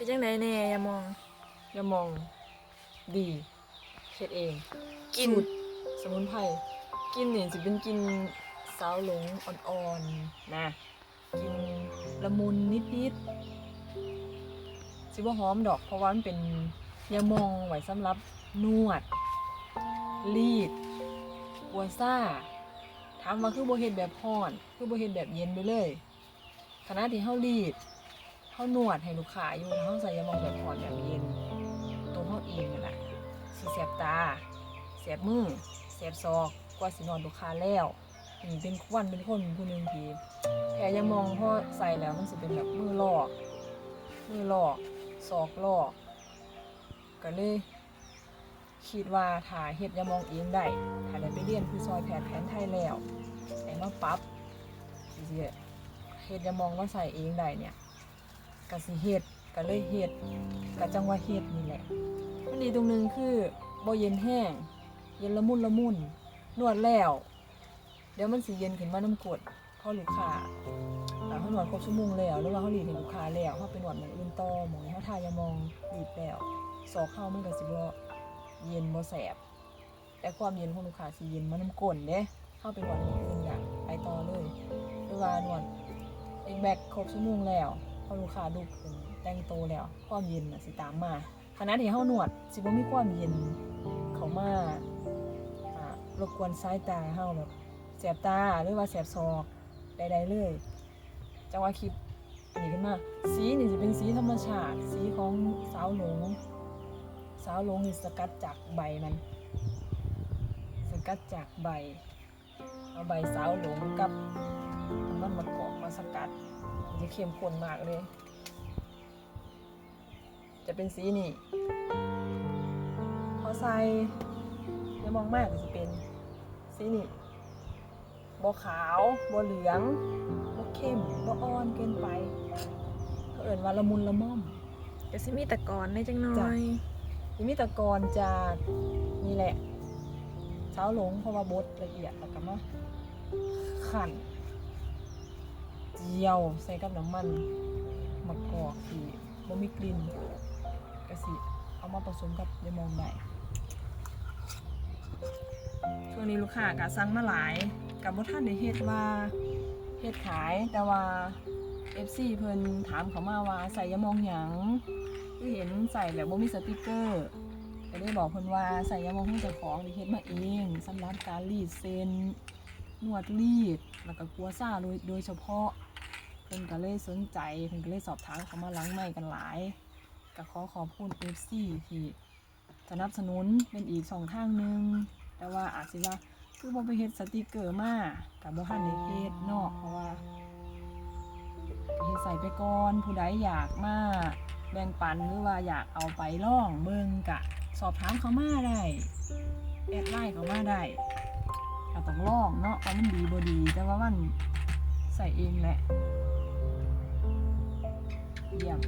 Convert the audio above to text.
เป็นจังไดแน่อย่ามอง อย่ามองดีเฮ็ดเองกินสูตรสมุนไพรกินนี่สิเป็นกินสาวหลงอ่อนๆนะกินละมุนนิดๆสิบ่หอมดอก เพราะว่ามันเป็นยามองไว้สำหรับนวด รีดกัวซ่าถามว่าคือบ่เฮ็ดแบบร้อน คือบ่เฮ็ดแบบเย็นไปเลยขณะที่เฮารีด เฮานวดให้ลูกค้าอยู่แล้วเฮาใส่ยามองแบบร้อนแบบเย็น ตัวเฮาเองนั่นแหละสิแสบตาแสบมือแสบศอกกว่าสินอนลูกค้าแล้วนี่เป็นควันเป็นคนผู้หนึงทีแผลยามองพอใส่แล้วมันสิเป็นแบบมือลอกมือลอกศอกลอกก็เลยคิดว่าถ้าเฮ็ดยามองเองได้ถ้าได้ไปเรียนคือซอยแพทย์แผนไทยแล้วได้มาปับสิสิเฮ็ดยามองมาใส่เองได้เนี่ย ก็สิเฮ็ดก็เลยเฮ็ดก็จังว่าเฮ็ดนี่แหละมันดีตรงนึงคือบ่เย็นแห้ง เย็นละมุนละมุนนวดแล้ว เดี๋ยวมันสิเย็นขึ้นมาน้ำกรดพอลูกค้าอ่าเขานวดครบชั่วโมงแล้วหรือว่าเขาหลีดให้ลูกค้าแล้วเขาไปนวดหมองอื่นต่อหมองนี้เขาทายามองหลีดแล้วสอกเข้ามันก็สิบ่เย็นบ่แสบแต่ความเย็นของลูกค้าสิเย็นมาน้ำกรดเด้เข้าไปนวดหมองอื่นอย่างไปต่อเลยหรือว่านวดเอกแบกครบชั่วโมงแล้ว อลูกค้าลุกขึ้นแต่งโตวแล้วความเย็นน่ะสิตามมาขณะที่เฮานวด สิบ่มีความเย็นเข้ามาอ่ารบกวนสายตาเฮาแบบแสบตาหรือว่าแสบศอกใดๆเลยจังว่าคลิปอันนี้ขึ้นมาสีนี่สิเป็นสีธรรมชาติ สีของสาวหลง สาวหลงนี่สกัดจากใบมัน สกัดจากใบ เอาใบสาวหลงกับน้ำมันมะกอกมาสกัด นจะเข้มข้นมากเลย จะเป็นสีนี่พอใส่อย่ามองมากก็จะเป็นสีนี่บ่ขาวบ่เหลืองบ่เข้มบ่อ่อนเกินไปเขาเอิ่นว่าละมุนละม่อมก็สิมีตะกอนได้จังน้อจ้ะยยิมิตะกรจากนี่แหละเช้าหลงเพราะว่าบดละเอียดแล้วก็มาขั่น เจียวใส่กับน้ำมันมะกอกที่บ่มีกลิ่นกะสิเอามาผสมกับยามองได้ช่วงนี้ลูกค้าก็สั่งมาหลายกับบ่ท่านได้เฮ็ดว่าเฮ็ดขายแต่ว่า FC เพิ่นถามเขามาว่าใส่ยามองหยังคือเห็นใส่แบบบ่มีสติกเกอร์ก็ได้บอกเพิ่นว่าใส่ยามองให้เจ้าของที่เฮ็ดมาเองสำหรับการรีดเส้นนวดรีดแล้วก็กัวซ่าโดยโดยเฉพาะ พิ่นก็เลยสนใจเพิ่นก็เลยสอบถามเขามาหล้างใหม่กันหลายก็ขอขอบคุณ FC ที่สนับสนุนเป็นอีกช่องทางหนึ่งแต่ว่าอาจสิว่าคือบ่ไปเฮ็ดสติกเกอร์มาก็บ่ทันได้เฮ็ดเนาะเพราะว่าเฮ็ดใส่ไปก่อนผู้ใดอยากมาแบ่งปันหรือว่าอยากเอาไปล่องเบิ่งกะ สอบถามเขามาได้แอดไลน์เขามาได้ก็ต้องล่องเนาะว่ามันดีบ่ดีแต่ว่ามันใส่เองแหละ เยี่ยม